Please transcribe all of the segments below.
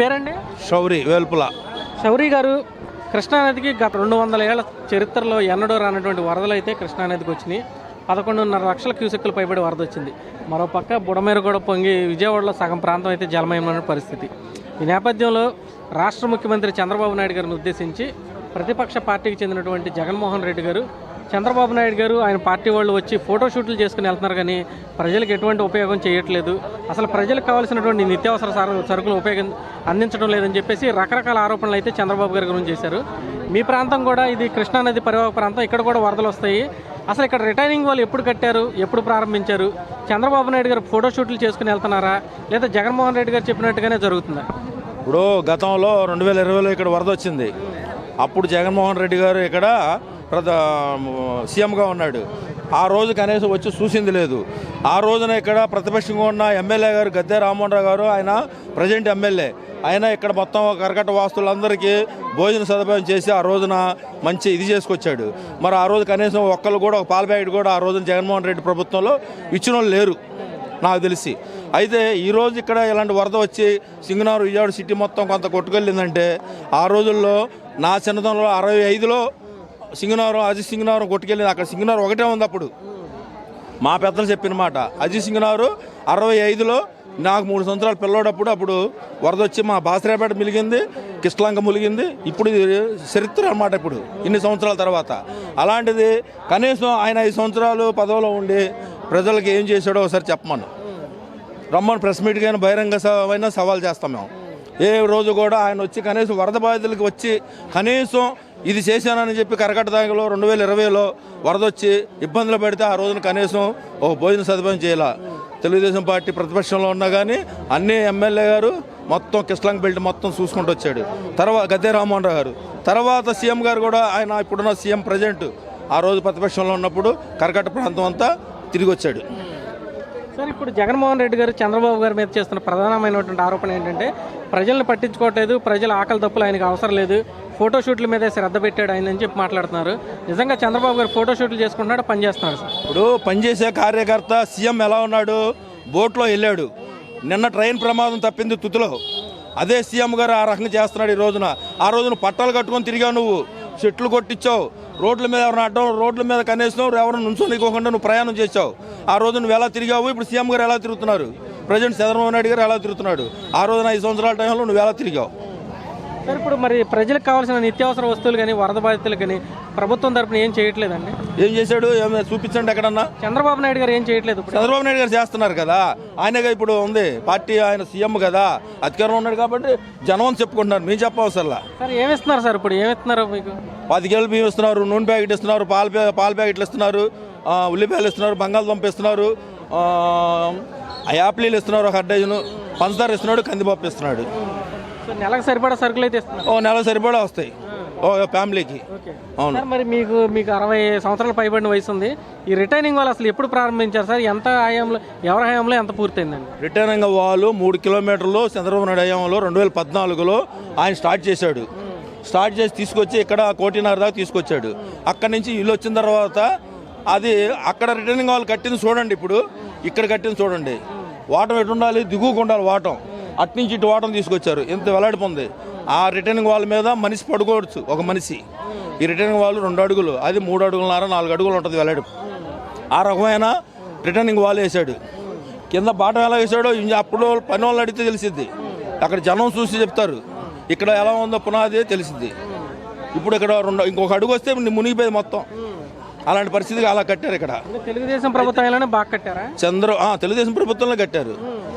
పేరండి? షౌరి వేల్పుల. శౌరి గారు కృష్ణానదికి గత రెండు వందల ఏళ్ళ చరిత్రలో ఎన్నడూ రానటువంటి వరదలు అయితే కృష్ణానదికి వచ్చినాయి. పదకొండున్నర లక్షల క్యూసెక్కులు పైబడి వరద వచ్చింది. మరోపక్క బుడమేరు కూడా పొంగి విజయవాడలో సగం ప్రాంతం అయితే జలమయమైన పరిస్థితి. ఈ నేపథ్యంలో రాష్ట్ర ముఖ్యమంత్రి చంద్రబాబు నాయుడు గారిని ఉద్దేశించి ప్రతిపక్ష పార్టీకి చెందినటువంటి జగన్మోహన్ రెడ్డి గారు చంద్రబాబు నాయుడు గారు ఆయన పార్టీ వాళ్ళు వచ్చి ఫోటోషూట్లు చేసుకుని వెళ్తున్నారు కానీ ప్రజలకు ఎటువంటి ఉపయోగం చేయట్లేదు. అసలు ప్రజలకు కావాల్సినటువంటి నిత్యావసర సర- సరుకులు ఉపయోగం అందించడం లేదని చెప్పేసి రకరకాల ఆరోపణలు అయితే చంద్రబాబు గారి గురించి చేశారు. మీ ప్రాంతం కూడా ఇది కృష్ణానది పరివాహక ప్రాంతం. ఇక్కడ కూడా వరదలు వస్తాయి. అసలు ఇక్కడ రిటైనింగ్ వాళ్ళు ఎప్పుడు కట్టారు? ఎప్పుడు ప్రారంభించారు? చంద్రబాబు నాయుడు గారు ఫోటోషూట్లు చేసుకుని వెళ్తున్నారా? లేదా జగన్మోహన్ రెడ్డి గారు చెప్పినట్టుగానే జరుగుతుందా? ఇప్పుడు గతంలో రెండు వేల ఇరవైలో ఇక్కడ వరద వచ్చింది. అప్పుడు జగన్మోహన్ రెడ్డి గారు ఇక్కడ ప్రధా సీఎంగా ఉన్నాడు. ఆ రోజు కనీసం వచ్చి చూసింది లేదు. ఆ రోజున ఇక్కడ ప్రతిపక్షంగా ఉన్న ఎమ్మెల్యే గారు గద్దె రామ్మోహన్ రావు గారు ఆయన ప్రజెంట్ ఎమ్మెల్యే. ఆయన ఇక్కడ మొత్తం కరకట్ట వాస్తులందరికీ భోజన సదుపాయం చేసి ఆ రోజున మంచి ఇది చేసుకొచ్చాడు. మరి ఆ రోజు కనీసం ఒక్కళ్ళు కూడా ఒక పాల ప్యాకెట్ కూడా ఆ రోజున జగన్మోహన్ రెడ్డి ప్రభుత్వంలో ఇచ్చిన వాళ్ళు లేరు నాకు తెలిసి. అయితే ఈరోజు ఇక్కడ ఇలాంటి వరద వచ్చి సింగనారు విజయవాడ సిటీ మొత్తం కొంత కొట్టుకెళ్ళిందంటే ఆ రోజుల్లో నా చిన్నతనంలో అరవై ఐదులో సింగనవరం అజిత్ సింగనవరం కొట్టుకెళ్ళింది అక్కడ సింగనవరం ఒకటే ఉంది అప్పుడు. మా పెద్దలు చెప్పిన మాట అజిత్ సింగనవరం అరవై ఐదులో నాకు మూడు సంవత్సరాలు పిల్లోడప్పుడు అప్పుడు వరద వచ్చి మా బాసరాపేట మిలిగింది కిష్లాంక ములిగింది. ఇప్పుడు ఇది చరిత్ర అన్నమాట ఇప్పుడు ఇన్ని సంవత్సరాల తర్వాత. అలాంటిది కనీసం ఆయన ఐదు సంవత్సరాలు పదవిలో ఉండి ప్రజలకు ఏం చేశాడో ఒకసారి చెప్పమను. రమ్మని ప్రెస్ మీట్కి అయినా బహిరంగ సవాల్ చేస్తాం మేము. ఏ రోజు కూడా ఆయన వచ్చి కనీసం వరద బాధితులకి వచ్చి కనీసం ఇది చేశానని చెప్పి కరకట్ట దాగిలో రెండు వేల ఇరవైలో వరదొచ్చి ఇబ్బందులు పడితే ఆ రోజున కనీసం ఒక భోజన సదుపాయం చేయాల. తెలుగుదేశం పార్టీ ప్రతిపక్షంలో ఉన్నా కానీ అన్ని ఎమ్మెల్యే గారు మొత్తం కిస్లాంగ్ బెల్ట్ మొత్తం చూసుకుంటూ వచ్చాడు. తర్వాత గద్దె రామ్మోహన్ రావు గారు. తర్వాత సీఎం గారు కూడా ఆయన ఇప్పుడున్న సీఎం ప్రజెంట్ ఆ రోజు ప్రతిపక్షంలో ఉన్నప్పుడు కరకట్ట ప్రాంతం అంతా తిరిగి వచ్చాడు సార్ ఇప్పుడు జగన్మోహన్ రెడ్డి గారు చంద్రబాబు గారి మీద చేస్తున్న ప్రధానమైనటువంటి ఆరోపణ ఏంటంటే ప్రజల్ని పట్టించుకోవట్లేదు ప్రజల ఆకలి తప్పులు ఆయనకు అవసరం లేదు ఫోటోషూట్ల మీదే శ్రద్ధ పెట్టాడు ఆయన అని చెప్పి మాట్లాడుతున్నారు. నిజంగా చంద్రబాబు గారు ఫోటోషూట్లు చేసుకుంటున్నాడు పనిచేస్తున్నాడు సార్? ఇప్పుడు పనిచేసే కార్యకర్త సీఎం ఎలా ఉన్నాడు బోట్లో వెళ్ళాడు. నిన్న ట్రైన్ ప్రమాదం తప్పింది తుతులో. అదే సీఎం గారు ఆ రకంగా చేస్తున్నాడు ఈ రోజున. ఆ రోజున పట్టాలు కట్టుకొని తిరిగావు నువ్వు. చెట్లు కొట్టించావు. రోడ్ల మీద ఎవరిని అడ్డం రోడ్ల మీద కనేసినావు ఎవరిని నుంచోనికోకుండా నువ్వు ప్రయాణం చేసావు ఆ రోజు నువ్వు ఎలా తిరిగావు? ఇప్పుడు సీఎం గారు ఎలా తిరుగుతున్నారు? ప్రజెంట్ చంద్రబాబు నాయుడు గారు ఎలా తిరుగుతున్నాడు? ఆ రోజున ఐదు సంవత్సరాల టైంలో నువ్వు ఎలా తిరిగావు? సార్ ఇప్పుడు మరి ప్రజలకు కావాల్సిన నిత్యావసర వస్తువులు కానీ వరద బాధితులు కానీ ప్రభుత్వం తరపున ఏం చేయట్లేదండి? ఏం చేశాడు? ఏమైనా చూపించండి ఎక్కడన్నా. చంద్రబాబు నాయుడు గారు ఏం చేయట్లేదు ఇప్పుడు? చంద్రబాబు నాయుడు గారు చేస్తున్నారు కదా. ఆయనగా ఇప్పుడు ఉంది. పార్టీ ఆయన సీఎం కదా. అధికారంలో ఉన్నాడు కాబట్టి జనం అని చెప్పుకుంటున్నారు. మేము చెప్పవసరలా. సార్ ఏమి ఇస్తున్నారు సార్ ఇప్పుడు? ఏమి ఇస్తున్నారు మీకు? పదికేళ్ళు బియ్యం ఇస్తున్నారు నూనె ప్యాకెట్ ఇస్తున్నారు పాల ప్యా- పాల ప్యాకెట్లు ఇస్తున్నారు ఆ, ఉల్లిపాయలు ఇస్తున్నారు బంగాళదుంప ఇస్తున్నారు ఆ యాపిలీలు ఇస్తున్నారు ఒక అడ్డజను పంచదార ఇస్తున్నాడు కందిపప్పు ఇస్తున్నాడు. సో నెలకు సరిపడా సరుకులు అయితే ఇస్తున్నారు. ఓ నెల సరిపడా వస్తాయి. ఓ ఫ్యామిలీకి. ఓకే. అవును. సార్ మరి మీకు మీకు అరవై సంవత్సరాల పైబడిన వయసు ఉంది. ఈ రిటైనింగ్ వాళ్ళు అసలు ఎప్పుడు ప్రారంభించారు సార్? ఎంత హయాంలో ఎవరి హయాంలో ఎంత పూర్తయిందండి? రిటర్నింగ్ వాళ్ళు మూడు కిలోమీటర్లు చంద్రబాబు నాయుడు హయాంలో రెండు వేల పద్నాలుగులో ఆయన స్టార్ట్ చేశాడు. స్టార్ట్ చేసి తీసుకొచ్చి ఇక్కడ కోటిన్నర దాకా తీసుకొచ్చాడు. అక్కడి నుంచి ఇల్లు వచ్చిన తర్వాత అది అక్కడ రిటర్నింగ్ వాళ్ళు కట్టింది చూడండి ఇప్పుడు. ఇక్కడ కట్టింది చూడండి. వాటం ఎటు ఉండాలి? దిగువకు ఉండాలి వాటం. అట్నుంచి ఇటు వాటం తీసుకొచ్చారు. ఇంత వెలాడిపోంది ఆ రిటర్నింగ్ వాళ్ళ మీద మనిషి పడుకోవచ్చు ఒక మనిషి. ఈ రిటర్నింగ్ వాళ్ళు రెండు అడుగులు అది మూడు అడుగులున్నర నాలుగు అడుగులు ఉంటుంది వెలాడి ఆ రకమైన రిటర్నింగ్ వాల్ వేసాడు కింద బాటం ఎలా వేసాడో ఇంజ అప్పుడు పని వాళ్ళు అడిగితే తెలిసిద్ది. అక్కడ జనం చూసి చెప్తారు. ఇక్కడ ఎలా ఉందో పునాది తెలిసిద్ది. ఇప్పుడు ఇక్కడ రెండు ఇంకొక అడుగు వస్తే మునిగిపోయేది మొత్తం. అలాంటి పరిస్థితికి అలా కట్టారు ఇక్కడ. తెలుగుదేశం కట్టారా? చంద్ర ఆ, తెలుగుదేశం ప్రభుత్వంలో కట్టారు.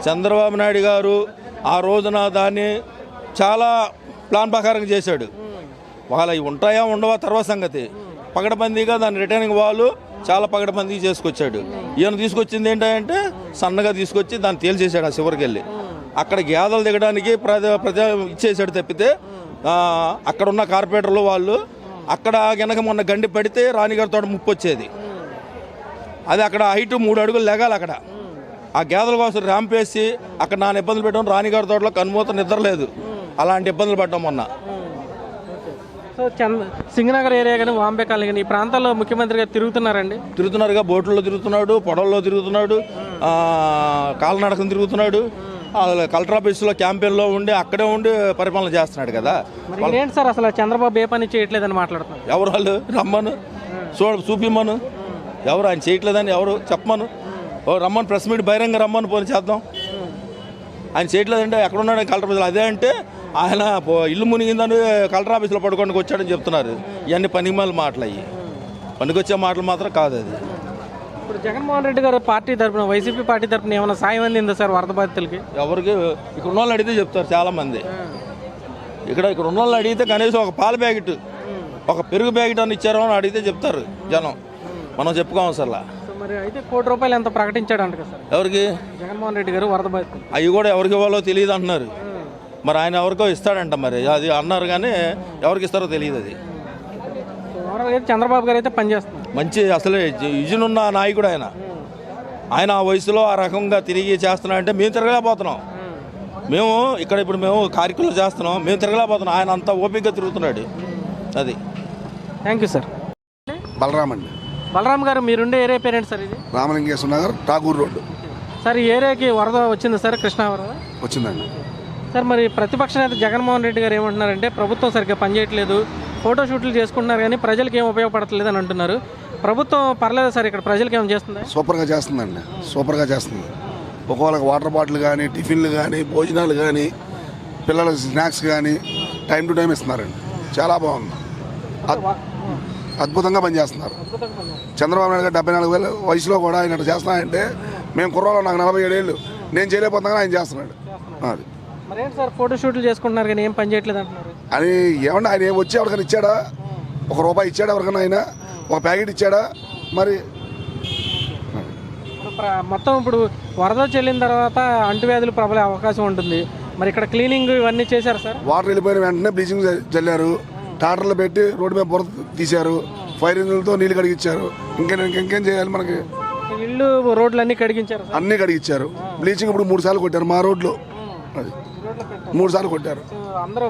చంద్రబాబు నాయుడు గారు ఆ రోజున దాన్ని చాలా ప్లాన్ ప్రకారం చేశాడు. వాళ్ళ ఉంటాయా ఉండవా తర్వాత సంగతి. పగడబందీగా దాని రిటర్నింగ్ వాళ్ళు చాలా పగడబందీ చేసుకొచ్చాడు. ఈయన తీసుకొచ్చింది ఏంటంటే సన్నగా తీసుకొచ్చి దాన్ని తేల్చేశాడు ఆ చివరికి వెళ్ళి అక్కడ గేదెలు దిగడానికి ప్రజా ప్రజా ఇచ్చేసాడు తప్పితే అక్కడ ఉన్న కార్పొరేటర్లు వాళ్ళు అక్కడ గనక మొన్న గండి పడితే రాణిగారి తోట ముప్పు వచ్చేది అది అక్కడ హైట్ మూడు అడుగులు లెగాలి అక్కడ. ఆ గేదెల కోసం ర్యాంప్ వేసి అక్కడ నాన్న ఇబ్బందులు పెట్టడం రాణిగారి తోటలో కనుమూత నిద్ర లేదు. అలాంటి ఇబ్బందులు పడ్డాం మొన్న. సో చంద సింగనగర్ ఏరియా కానీ వాంబే కాలనీ కానీ ఈ ప్రాంతాల్లో ముఖ్యమంత్రి గారు తిరుగుతున్నారండి? తిరుగుతున్నారుగా బోట్లలో తిరుగుతున్నాడు పొడల్లో తిరుగుతున్నాడు ఆ, కాలినడకన తిరుగుతున్నాడు. కలెక్టర్ ఆఫీస్లో క్యాంపెయిన్లో ఉండి అక్కడే ఉండి పరిపాలన చేస్తున్నాడు కదా. ఏంటి సార్ అసలు చంద్రబాబు ఏ పని చేయట్లేదని మాట్లాడుతున్నారు? ఎవరు వాళ్ళు? రమ్మను. చూపిమ్మను ఎవరు ఆయన చేయట్లేదని ఎవరు? చెప్పమను. ఓ రమ్మను ప్రెస్ మీట్ బహిరంగ రమ్మను పోనీ చేద్దాం. ఆయన చేయట్లేదంటే ఎక్కడ ఉన్నాడు కలెక్టర్ ఆఫీస్లో అదే అంటే ఆయన ఇల్లు మునిగిందని కలెక్టర్ ఆఫీస్లో పడుకోడానికి వచ్చాడని చెప్తున్నారు. ఇవన్నీ పనిమాల మాటలు అయ్యి. పనికొచ్చే మాటలు మాత్రం కాదు అది. ఇప్పుడు జగన్మోహన్ రెడ్డి గారు పార్టీ తరపున వైసీపీ పార్టీ తరపున ఏమైనా సాయం అందిందా సార్ వరద బాధితులకి? ఎవరికి? ఇక్కడ ఉన్న అడిగితే చెప్తారు చాలామంది. ఇక్కడ ఇక్కడ ఉన్న వాళ్ళని అడిగితే కనీసం ఒక పాల ప్యాకెట్ ఒక పెరుగు ప్యాకెట్ అని ఇచ్చారో అని అడిగితే చెప్తారు జనం. మనం చెప్పుకోవసరలా సో మరి అయితే కోటి రూపాయలు ఎంత ప్రకటించాడంట కదా సార్? ఎవరికి? జగన్మోహన్ రెడ్డి గారు వరద బాధితులు. అవి కూడా ఎవరికి ఇవ్వాలో తెలియదు అంటున్నారు. మరి ఆయన ఎవరికో ఇస్తాడంట మరి. అది అన్నారు కానీ ఎవరికి ఇస్తారో తెలియదు అది. చంద్రబాబు గారు అయితే పనిచేస్తున్నారు. మంచి అసలే విజనున్న నాయకుడు ఆయన. ఆయన ఆ వయసులో ఆ రకంగా తిరిగి చేస్తున్నా అంటే మేము తిరగలేకపోతున్నాం. మేము ఇక్కడ ఇప్పుడు మేము కార్యక్రమాలు చేస్తున్నాం. మేము తిరగలేకపోతున్నాం. ఆయన అంతా ఓపికగా తిరుగుతున్నాడు. అది. Thank you sir. బలరామ్ అండి బలరామ్ గారు మీరుండే ఏరియా పేరెంట్ సార్ ఇది? రామలింగేశ్వర నగర్ ఠాగూర్ రోడ్డు. సార్ ఈ ఏరియాకి వరద వచ్చింది సార్ కృష్ణా వరద? వచ్చిందండి. సార్ మరి ప్రతిపక్ష నేత జగన్మోహన్ రెడ్డి గారు ఏమంటున్నారంటే ప్రభుత్వం సరిగ్గా పనిచేయట్లేదు ఫోటో షూట్లు చేసుకుంటున్నారు కానీ ప్రజలకు ఏం ఉపయోగపడట్లేదు అని అంటున్నారు. ప్రభుత్వం పర్లేదు సార్ ఇక్కడ ప్రజలకు ఏం చేస్తుందా? సూపర్గా చేస్తుందండి. సూపర్గా చేస్తుంది. ఒకవేళ వాటర్ బాటిల్ కానీ టిఫిన్లు కానీ భోజనాలు కానీ పిల్లల స్నాక్స్ కానీ టైం టు టైం ఇస్తున్నారండి. చాలా బాగుంది. అద్భుతంగా పనిచేస్తున్నారు. చంద్రబాబు నాయుడు గారు డెబ్బై నాలుగు వేల వయసులో కూడా ఆయన చేస్తున్నాయంటే మేము కుర్రోళ్ళు నాకు నలభై ఏడేళ్ళు నేను చేయలేకపోతున్నా ఆయన చేస్తున్నాడు. అది. మరి ఏంటి సార్ ఫోటో షూట్లు చేసుకుంటున్నారు కానీ ఏం పని చేయట్లేదు అంటున్నారు? అని ఏమన్నా ఆయన ఏం వచ్చి ఎవరికైనా ఇచ్చాడా? ఒక రూపాయి ఇచ్చాడా ఎవరికైనా ఆయన? ఒక ప్యాకెట్ ఇచ్చాడా? మరి మొత్తం ఇప్పుడు వరద చెల్లిన తర్వాత అంటువ్యాధులు ప్రబలే అవకాశం ఉంటుంది. మరి ఇక్కడ క్లీనింగ్ ఇవన్నీ చేశారు సార్? వాటర్ వెళ్ళిపోయిన వెంటనే బ్లీచింగ్ చల్లారు టాటర్లు పెట్టి రోడ్డు మీద బురద తీశారు. ఫైర్ ఇంజిన్లతో నీళ్ళు కడిగిచ్చారు. ఇంకేం ఇంకేం చేయాలి మనకి? ఇల్లు రోడ్లు అన్ని కడిగించారు అన్నీ కడిగిచ్చారు. బ్లీచింగ్ ఇప్పుడు మూడు సార్లు కొట్టారు మా రోడ్లో. అది. మూడు సార్లు కొట్టారు. అందరూ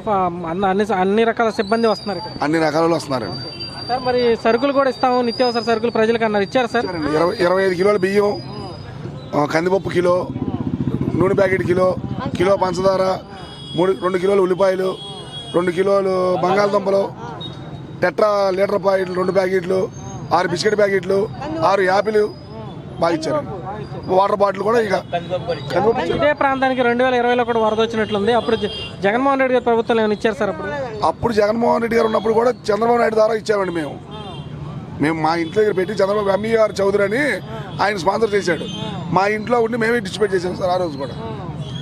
అన్ని అన్ని రకాల సిబ్బంది వస్తున్నారు అన్ని రకాలలో వస్తున్నారండి. సార్ మరి సరుకులు కూడా ఇస్తాము. నిత్యావసర సరుకులు ప్రజలకు అన్నారు. ఇచ్చారు సార్? ఇరవై ఇరవై ఐదు కిలోల బియ్యం కందిపప్పు కిలో నూనె ప్యాకెట్ కిలో కిలో పంచదార మూడు రెండు కిలోలు ఉల్లిపాయలు రెండు కిలోలు బంగాళదుంపలు టెట్రా లీటర్ ప్యాకెట్లు రెండు ప్యాకెట్లు ఆరు బిస్కెట్ ప్యాకెట్లు ఆరు యాపిల్ బాగా ఇచ్చారు. వాటర్ బాటిల్ కూడా ఇక. ఇదే ప్రాంతానికి రెండు వేల ఇరవైలో కూడా వరద వచ్చినట్లుంది. అప్పుడు జగన్మోహన్ రెడ్డి గారి ప్రభుత్వం ఏమైనా ఇచ్చారు సార్ అప్పుడు? అప్పుడు జగన్మోహన్ రెడ్డి గారు ఉన్నప్పుడు కూడా చంద్రబాబు నాయుడు ద్వారా ఇచ్చామండి మేము. మేము మా ఇంట్లో దగ్గర పెట్టి చంద్రబాబు ఎంఈఆర్ చౌదరి అని ఆయన స్పాన్సర్ చేశాడు. మా ఇంట్లో ఉండి మేమే డిస్ట్రిబ్యూట్ చేసాం సార్ ఆ రోజు కూడా.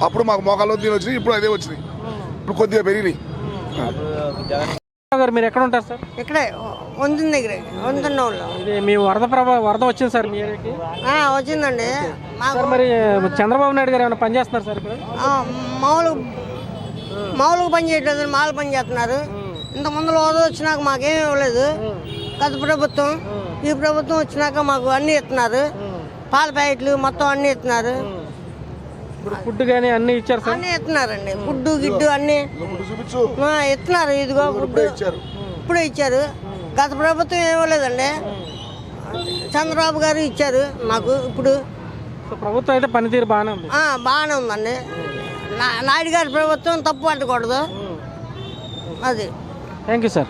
అప్పుడు మాకు మోకాల్లో దీని వచ్చినాయి ఇప్పుడు అదే వచ్చినాయి. ఇప్పుడు కొద్దిగా పెరిగినాయి. గారు మీరు ఎక్కడ ఉంటారు సార్? ఇక్కడే వంతున్న దగ్గర వంతున్న వాళ్ళు ఇది మీ వరద ప్రభా వరద వచ్చింది సార్ మీ ఏరియాకి? ఆ, వచ్చిందండి. మాకు మరి చంద్రబాబు నాయుడు గారు ఏమైనా పని చేస్తున్నారు సార్ ఆ, మామూలు మామూలుగా పని చేయట్లేదు మామూలు పని చేస్తున్నారు. ఇంత ముందు రోజు వచ్చినాక మాకేం ఇవ్వలేదు. గత ప్రభుత్వం ఈ ప్రభుత్వం వచ్చినాక మాకు అన్నీ ఇస్తున్నారు. పాల ప్యాకెట్లు మొత్తం అన్నీ ఇస్తున్నారు. ఇప్పుడు ఫుడ్ కానీ అన్ని ఇచ్చారు సార్? అన్నీ ఇస్తున్నారండి. ఫుడ్ గిడ్డు అన్నీ. చూపించు. ఆ, ఇస్తున్నారు. ఇదిగో ఫుడ్ ఇచ్చారు. ఇప్పుడే ఇచ్చారు. గత ప్రభుత్వం ఇవ్వలేదండి. చంద్రబాబు గారు ఇచ్చారు మాకు ఇప్పుడు. ప్రభుత్వం అయితే పనితీరు బాగానే ఉంది. ఆ, బాగానే ఉందండి. నా- నాయుడు గారి ప్రభుత్వం తప్పు పట్టకూడదు. అది. Thank you sir.